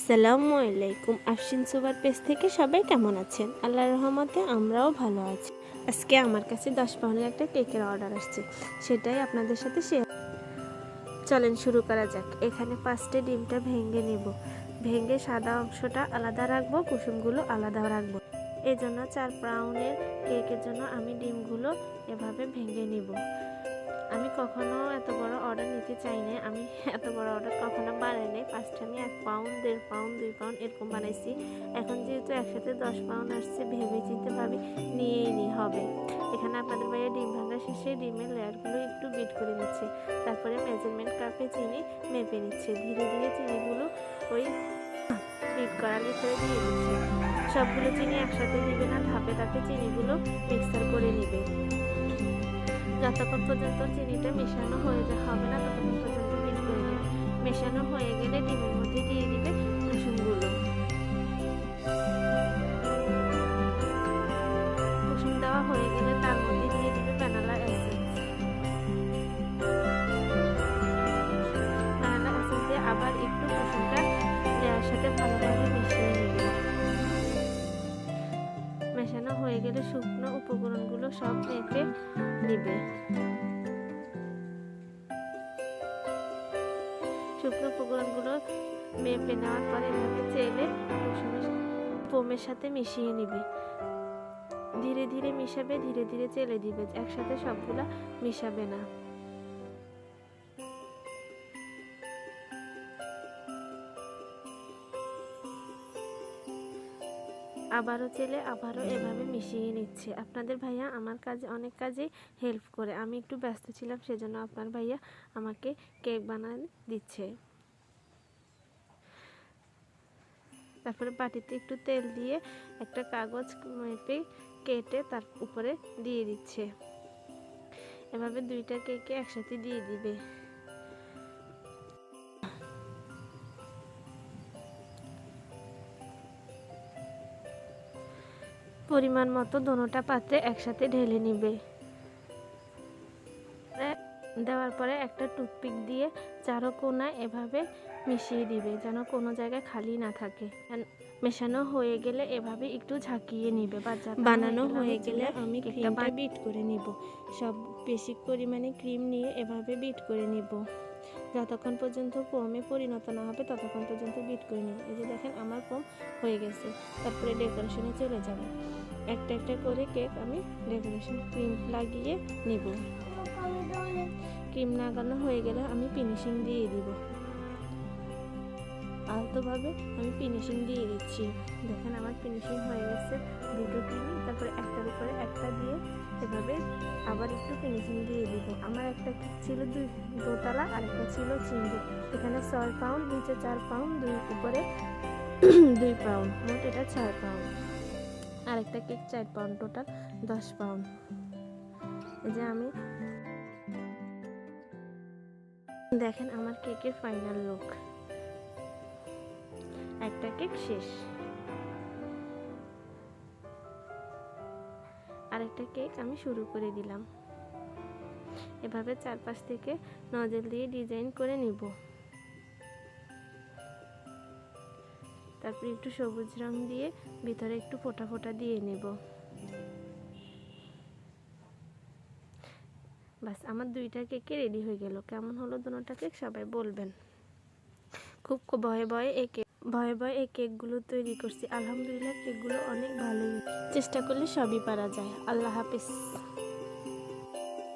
আসসালামু আলাইকুম। আফসিন সুবার পেজ থেকে সবাই কেমন আছেন? আল্লাহর রহমতে আমরাও ভালো আছি। আজকে আমার কাছে দশ পাউন্ডের একটা কেকের অর্ডার আসছে। সেটাই আপনাদের সাথে শেয়ার চলেন শুরু করা যাক। এখানে পাঁচটা ডিমটা ভেঙে নেব। ভেঙে সাদা অংশটা আলাদা রাখব, কুসুমগুলো আলাদা রাখব। এই জন্য চার পাউন্ডের কেকের জন্য আমি ডিমগুলো এভাবে ভেঙে নিব। আমি কখনো এত বড় অর্ডার নিতে চাই না আমি এত বড় অর্ডার কখনো বানাই নাই। ফার্স্টে আমি এক পাউন্ড দেড় পাউন্ড দুই পাউন্ড এরকম বানাইছি। এখন যেহেতু একসাথে দশ পাউন্ড আসছে ভেবে চিন্তে ভাবি নিয়েই নি, হবে। এখানে আপনাদের বাইরে ডিম ভাঙা শেষে ডিমের লেয়ারগুলো একটু বিট করে নিচ্ছে। তারপরে মেজারমেন্ট কাপে চিনি মেপে নিচ্ছে। ধীরে ধীরে চিনিগুলো ওই বিট করার ভিতরে দিয়ে দিচ্ছে। সবগুলো চিনি একসাথে দিবে না, ধাপে ধাপে চিনিগুলো মিক্সার করে নিবে। যতক্ষণ পর্যন্ত চিনিটা মেশানো হয়ে যা হবে না ততক্ষণ পর্যন্ত বিট করে নেবে মেশানো হয়ে গেলে ডিমের মধ্যে দিয়ে দিবে কুসুমগুলো কুসুম দেওয়া হয়ে গেলে তার মধ্যে দিয়ে দিবে ভ্যানালা এসেন্স। দিয়ে আবার একটু কুসুমটা দেওয়ার সাথে ভালোভাবে মেশানো হয়ে গেলে শুকনো উপকরণগুলো সব মেপে নিবে। শুকনো উপকরণগুলো মেপে নেওয়ার পরে এভাবে চেলে পোমের সাথে মিশিয়ে নিবে। ধীরে ধীরে মিশাবে, ধীরে ধীরে চেলে দিবে। একসাথে সবগুলা মিশাবে না। আবারও চেলে, আবারও এভাবে মিশিয়ে নিচ্ছে। আপনাদের ভাইয়া আমার কাজে, অনেক কাজে হেল্প করে। আমি একটু ব্যস্ত ছিলাম, সেজন্য আপনার ভাইয়া আমাকে কেক বানায় দিচ্ছে। তারপরে বাটিতে একটু তেল দিয়ে একটা কাগজ মেপে কেটে তার উপরে দিয়ে দিচ্ছে। এভাবে দুইটা কেকে একসাথে দিয়ে দিবে। পরিমাণ মতো দোনোটা পাত্রে একসাথে ঢেলে নিবে। দেওয়ার পরে একটা টুথপিক দিয়ে চারো কোনায় এভাবে মিশিয়ে দিবে যেন কোনো জায়গায় খালি না থাকে। মেশানো হয়ে গেলে এভাবে একটু ঝাঁকিয়ে নিবে বা বানানো হয়ে গেলে আমি ক্রিমটা বিট করে নিব। সব বেশি পরিমাণে ক্রিম নিয়ে এভাবে বিট করে নিব। যতক্ষণ পর্যন্ত পোমে পরিণত না হবে ততক্ষণ পর্যন্ত বিট করে নিব এই যে দেখেন আমার পোম হয়ে গেছে। তারপরে ডেকোরেশনে চলে যাব। একটা একটা করে কেক আমি ডেকোরেশন ক্রিম লাগিয়ে নিব। ক্রিম লাগানো হয়ে গেলে আমি ফিনিশিং দিয়ে দিব। আলতোভাবে আমি ফিনিশিং দিয়ে দিচ্ছি। দেখেন আমার ফিনিশিং হয়ে গেছে। দুটো ক্রিম তারপরে একটার উপরে একটা দিয়ে এভাবে আবার একটু ফিনিশিং দিয়ে দিব। আমার একটা ছিল? দুই দোতলা, আর একটা ছিল চিংড়ি। এখানে ছয় পাউন্ড নিচে চার পাউন্ড দুই উপরে দুই পাউন্ড মোট এটা চার পাউন্ড আরেকটা কেক চার পাউন্ড টোটাল দশ পাউন্ড যে আমি দেখেন আমার কেকের ফাইনাল লুক একটা কেক শেষ। আরেকটা কেক আমি শুরু করে দিলাম। এভাবে চারপাশ থেকে নজল দিয়ে ডিজাইন করে নিব। তারপর একটু সবুজ রং দিয়ে ভিতরে একটু ফোটা ফোটা দিয়ে নেব। বাস, আমার দুইটা কেকে রেডি হয়ে গেল। কেমন হলো দুটা কেক সবাই বলবেন। খুব ভয়ে ভয়ে এই কেক ভয়ে ভয়ে এই কেকগুলো তৈরি করছি। আলহামদুলিল্লাহ, কেকগুলো অনেক ভালোই। চেষ্টা করলে সবই পারা যায়। আল্লাহ হাফিজ।